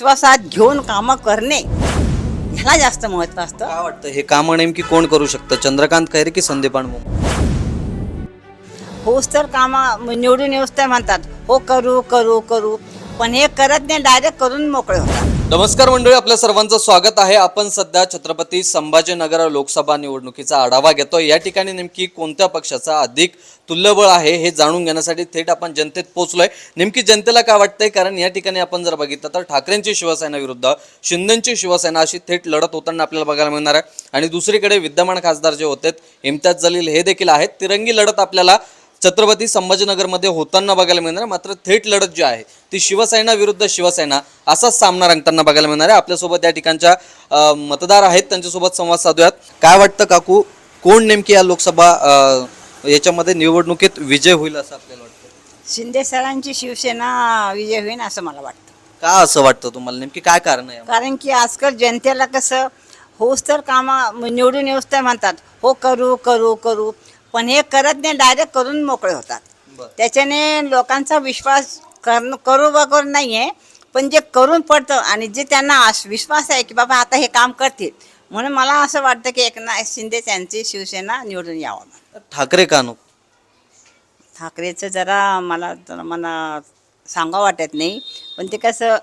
विश्वासात घेऊन कामं करणे ह्याला जास्त महत्त्व असतं. काय वाटतं? हे कामं नेमकी कोण करू शकतं? चंद्रकांत खैरे की संदीप मुंबई होच तर कामं निवडून येऊच तर म्हणतात हो करू करू करू. पण हे करत नाही डायरेक्ट करून मोकळे होतात. नमस्कार मंडळी आपल्या सर्वांचं स्वागत आहे. आपण सध्या छत्रपती संभाजीनगर लोकसभा निवडणुकीचा आढावा घेतो या ठिकाणी नेमकी कोणत्या पक्षाचा अधिक तुल्यबळ आहे हे जाणून घेण्यासाठी थेट आपण जनतेत पोहोचलोय. नेमकी जनतेला काय वाटतंय? कारण या ठिकाणी आपण जर बघितलं तर ठाकरेंची शिवसेना विरुद्ध शिंदेची शिवसेना अशी थेट लढत होताना आपल्याला बघायला मिळणार आहे. आणि दुसरीकडे विद्यमान खासदार जे होते इम्तियाज जलील हे देखील आहेत. तिरंगी लढत आपल्याला छत्रपती संभाजीनगरमध्ये होताना बघायला मिळणार आहे. मात्र थेट लढत जी आहे ती शिवसेना विरुद्ध शिवसेना असाच सामना रंगताना बघायला मिळणार आहे. आपल्यासोबत या ठिकाणच्या मतदार आहेत त्यांच्यासोबत संवाद साधूयात. काय वाटतं काकू? कोण नेमकी या लोकसभा याच्यामध्ये निवडणुकीत विजय होईल असं आपल्याला वाटतं? शिंदे सरांची शिवसेना विजय होईल असं मला वाटतं. का असं वाटतं तुम्हाला? नेमकी काय कारण आहे? कारण की आजकाल जनतेला कसं होच तर कामं निवडून येऊच तर म्हणतात हो करू करू करू. पण हे करत नाही डायरेक्ट करून मोकळे होतात. त्याच्याने लोकांचा विश्वास कर करू वगैरे नाही आहे पण जे करून पडतं आणि जे त्यांना विश्वास आहे की बाबा आता हे काम करतील म्हणून मला असं वाटतं की एकनाथ शिंदे त्यांची शिवसेना निवडून यावं. ठाकरे का नको? ठाकरेचं जरा मला जरा मला सांगावं वाटत नाही पण ते कसं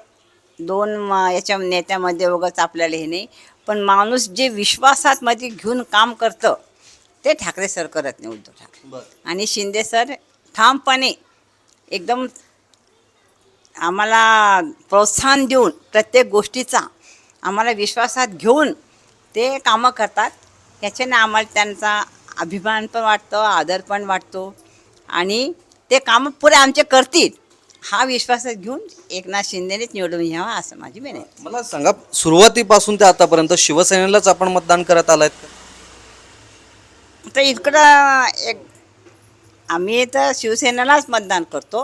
दोन याच्या नेत्यामध्ये वगैरे आपल्याला हे नाही पण माणूस जे विश्वासात मध्ये घेऊन काम करतं ते ठाकरे सर करत नाही उद्धव ठाकरे. आणि शिंदे सर ठामपणे एकदम आम्हाला प्रोत्साहन देऊन प्रत्येक गोष्टीचा आम्हाला विश्वासात घेऊन ते कामं करतात. याच्याने आम्हाला त्यांचा अभिमान पण वाटतो आदर पण वाटतो. आणि ते कामं पुरे आमचे करतील हा विश्वासात घेऊन एकनाथ शिंदेनेच निवडून घ्यावा असं माझी विनंती. मला सांगा सुरुवातीपासून ते आतापर्यंत शिवसेनेलाच आपण मतदान करत आलायत तर इकडं एक आम्ही तर शिवसेनेलाच मतदान करतो.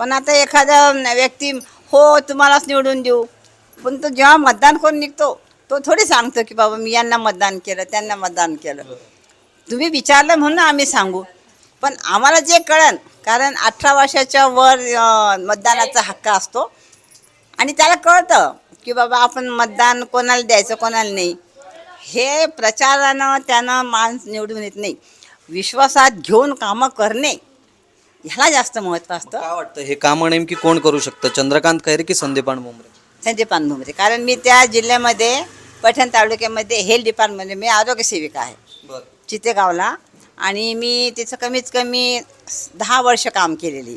पण आता एखादा व्यक्ती हो तुम्हालाच निवडून देऊ. पण तो जेव्हा मतदान करून निघतो तो थोडी सांगतो की बाबा मी यांना मतदान केलं त्यांना मतदान केलं. तुम्ही विचारलं म्हणून आम्ही सांगू. पण आम्हाला जे कळन कारण अठरा वर्षाच्या वर मतदानाचा हक्क असतो. आणि त्याला कळतं की बाबा आपण मतदान कोणाला द्यायचं कोणाला नाही. हे प्रचारानं त्यानं माणूस निवडून येत नाही. विश्वासात घेऊन कामं करणे ह्याला जास्त महत्त्व असतं. काय वाटतं हे कामं नेमकी कोण करू शकतं? चंद्रकांत खैरे की संदीप मुंबई संजय पानभुमरे कारण मी त्या जिल्ह्यामध्ये पैठण तालुक्यामध्ये हेल्थ डिपार्टमेंटमध्ये मी आरोग्य सेविका आहे. चितेगावला. आणि मी तिचं कमीत कमी दहा वर्ष काम केलेली.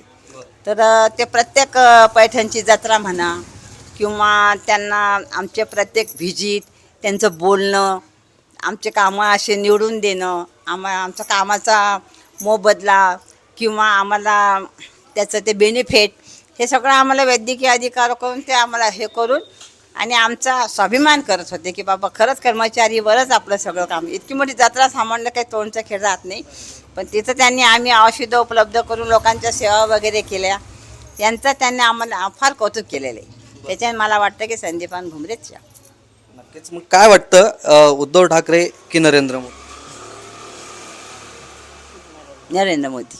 तर ते प्रत्येक पैठणची जत्रा म्हणा किंवा त्यांना आमचे प्रत्येक व्हिजिट त्यांचं बोलणं आमचे कामं असे निवडून देणं आम्हा आमच्या कामाचा मोबदला किंवा आम्हाला त्याचं ते बेनिफिट हे सगळं आम्हाला वैद्यकीय अधिकार करून ते आम्हाला हे करून आणि आमचा स्वाभिमान करत होते की बाबा खरंच कर्मचारीवरच आपलं सगळं काम. इतकी मोठी जत्रा सामान्य काही तोंडचा खेळ राहत नाही पण तिथं त्यांनी आम्ही औषधं उपलब्ध करून लोकांच्या सेवा वगैरे केल्या. यांचं त्यांनी आम्हाला फार कौतुक केलेलं आहे. त्याच्याने मला वाटतं की संदीपान भुमरेच या. नक्कीच. मग काय वाटतं अं, उद्धव ठाकरे की नरेंद्र मोदी? नरेंद्र मोदी.